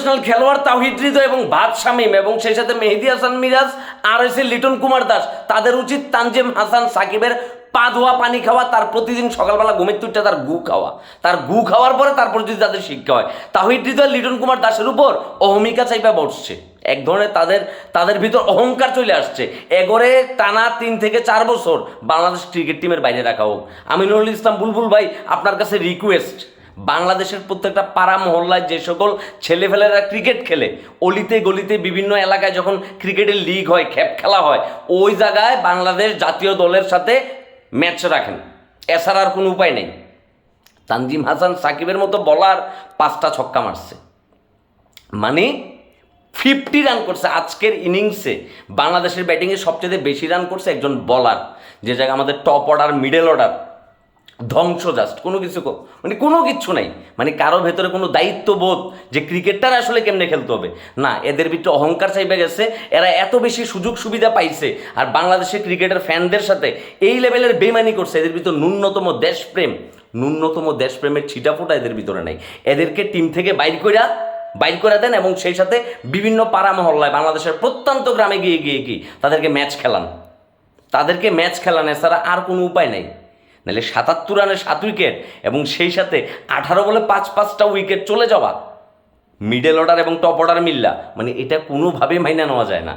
National খেলোয়াড় তাহিদ হৃদয় এবং ভাত শামীম এবং সেই সাথে মেহেদি হাসান মিরাজ আর হয়েছে লিটন কুমার দাস। তাদের উচিত তানজিম হাসান সাকিবের পা ধোয়া, পানি খাওয়া, তার প্রতিদিন সকালবেলা ঘুমের তুলটা তার গু খাওয়া। তার গু খাওয়ার পরে তারপর যদি তাদের শিক্ষা হয়। তাহিদ হৃদয় লিটন কুমার দাসের উপর অহমিকা চাইপা বসছে। এক ধরনের তাদের তাদের ভিতর অহংকার চলে আসছে। এগরে টানা তিন থেকে চার বছর বাংলাদেশ ক্রিকেট টিমের বাইরে রাখা হোক। আমিনুল ইসলাম বুলবুল ভাই, আপনার কাছে রিকোয়েস্ট বাংলাদেশের প্রত্যেকটা পাড়া, মহল্লায় যে সকল ছেলেফেলেরা ক্রিকেট খেলে, অলিতে গলিতে বিভিন্ন এলাকায় যখন ক্রিকেটের লিগ হয় খ্যাপ খেলা হয়, ওই জায়গায় বাংলাদেশ জাতীয় দলের সাথে ম্যাচ রাখেন। এছাড়া আর কোনো উপায় নেই। তানজিম হাসান সাকিবের মতো বলার পাঁচটা ছক্কা মারছে। মানে ফিফটি রান করছে। আজকের ইনিংসে বাংলাদেশের ব্যাটিংয়ে সবচেয়ে বেশি রান করছে একজন বলার যে জায়গায় আমাদের টপ অর্ডার মিডল অর্ডার ধ্বংস জাস্ট কোনো কিছু মানে কোনো কিচ্ছু নাই। মানে কারও ভেতরে কোনো দায়িত্ববোধ যে ক্রিকেটটার আসলে কেমনে খেলতে হবে? না, এদের ভিতরে অহংকার চাইবে গেছে, এরা এত বেশি সুযোগ সুবিধা পাইছে, আর বাংলাদেশের ক্রিকেটের ফ্যানদের সাথে এই লেভেলের বেমানি করছে, এদের ভিতর ন্যূনতম দেশপ্রেম, ন্যূনতম দেশপ্রেমের ছিটাফোটা এদের ভিতরে নাই। এদেরকে টিম থেকে বাইর কইরা, বাইর করে দেন এবং সেই সাথে বিভিন্ন পাড়া মহল্লায়, বাংলাদেশের প্রত্যন্ত গ্রামে গিয়ে গিয়ে গিয়ে তাদেরকে ম্যাচ খেলান। তাদেরকে ম্যাচ খেলান এছাড়া আর কোনো উপায় নেই। নাহলে সাতাত্তর রানে সাত উইকেট এবং সেই সাথে আঠারো বলে পাঁচ পাঁচটা উইকেট চলে যাওয়া। মিডল অর্ডার এবং টপ অর্ডার মিল্লা। মানে এটা কোনোভাবেই মাইনা নেওয়া যায় না।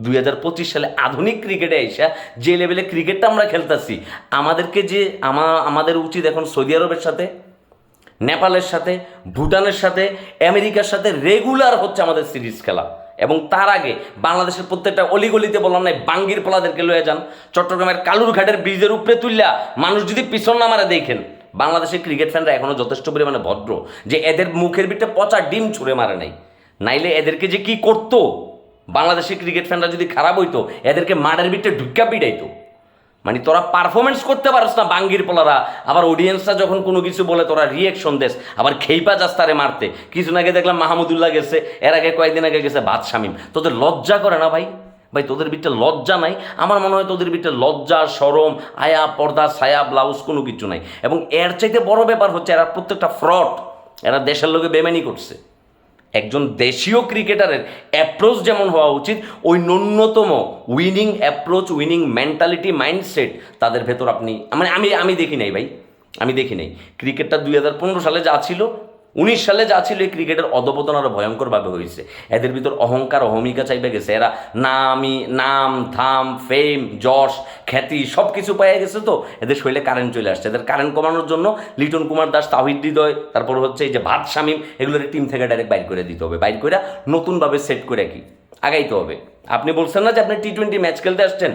দুই হাজার পঁচিশ সালে আধুনিক ক্রিকেটে এসা যে লেভেলে ক্রিকেটটা আমরা খেলতেছি, আমাদেরকে যে আমা, আমাদের উচিত এখন সৌদি আরবের সাথে, নেপালের সাথে, ভুটানের সাথে, আমেরিকার সাথে রেগুলার হচ্ছে আমাদের সিরিজ খেলা। এবং তার আগে বাংলাদেশের প্রত্যেকটা অলিগলিতে বললাম নাই বাঙ্গির পোলাদেরকে লয়ে যান। চট্টগ্রামের কালুরঘাটের ব্রিজের উপরে তুললা মানুষ যদি পিছন না মারা দেখেন, বাংলাদেশের ক্রিকেট ফ্যানরা এখনও যথেষ্ট পরিমাণে ভদ্র যে এদের মুখের ভিতরে পচা ডিম ছুঁড়ে মারে নাই। নাইলে এদেরকে যে কি করতো? বাংলাদেশের ক্রিকেট ফ্যানরা যদি খারাপ হইতো, এদেরকে মাঠের ভিতরে ঢুকা পিটাইতো। মানে তোরা পারফরমেন্স করতে পারস না বাঙ্গির পোলারা। আবার অডিয়েন্সরা যখন কোনো কিছু বলে, তোরা রিয়েকশন দেস। আবার খেইপা যাস তারে মারতে। কিছু আগে দেখলাম মাহমুদুল্লাহ গেছে, এর আগে কয়েকদিন আগে গেছে ভাত শামিম তোদের লজ্জা করে না ভাই? ভাই, তোদের ভিতরে লজ্জা নাই? আমার মনে হয় তোদের ভিতরে লজ্জা, সরম, আয়া, পর্দা, ছায়া ব্লাউজ কোনো কিছু নাই। এবং এর চাইতে বড় ব্যাপার হচ্ছে, এরা প্রত্যেকটা ফ্রড এরা দেশের লোকে বেমানি করছে। একজন দেশীয় ক্রিকেটারের অ্যাপ্রোচ যেমন হওয়া উচিত, ওই ন্যূনতম winning approach winning mentality mindset তাদের ভেতর আপনি মানে আমি আমি দেখি নাই ভাই। আমি দেখি নাই। ক্রিকেটটা দুই হাজার পনেরো সালে যা ছিল উনিশ সালে যা ছিল এই ক্রিকেটের অধপতন আরও ভয়ঙ্করভাবে হয়েছে। এদের ভিতর অহংকার, অহমিকা চাইবে গেছে। এরা নামি নাম, থাম, ফেম, যশ, খ্যাতি সব কিছু পেয়ে গেছে তো। এদের শরীরে কারেন্ট চলে আসছে। এদের কারেন্ট কমানোর জন্য লিটন কুমার দাস তাহিদ হৃদয়, তারপর হচ্ছে এই যে ভাত শামীম, এগুলোর টিম থেকে ডাইরেক্ট বাইর করে দিতে হবে। বাইর করে নতুনভাবে সেট করে কি? আগাইতে হবে। আপনি বলছেন না যে আপনি টি টোয়েন্টি ম্যাচ খেলতে আসছেন?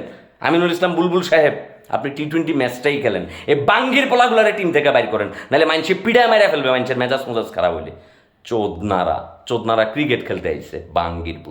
আমিনুল ইসলাম, বুলবুল সাহেব আপনি টি টোয়েন্টি ম্যাচটাই খেলেন। এ বাঙ্গির পোলাগুলারে টিম থেকে বাইর করেন। নাহলে মানুষে পিড়ায় মেরে ফেলবে মানুষের মেজাজ মেজাজ খারাপ হইলে। চোদনারা চোদনারা ক্রিকেট খেলতে আইছে, বাঙ্গির পুত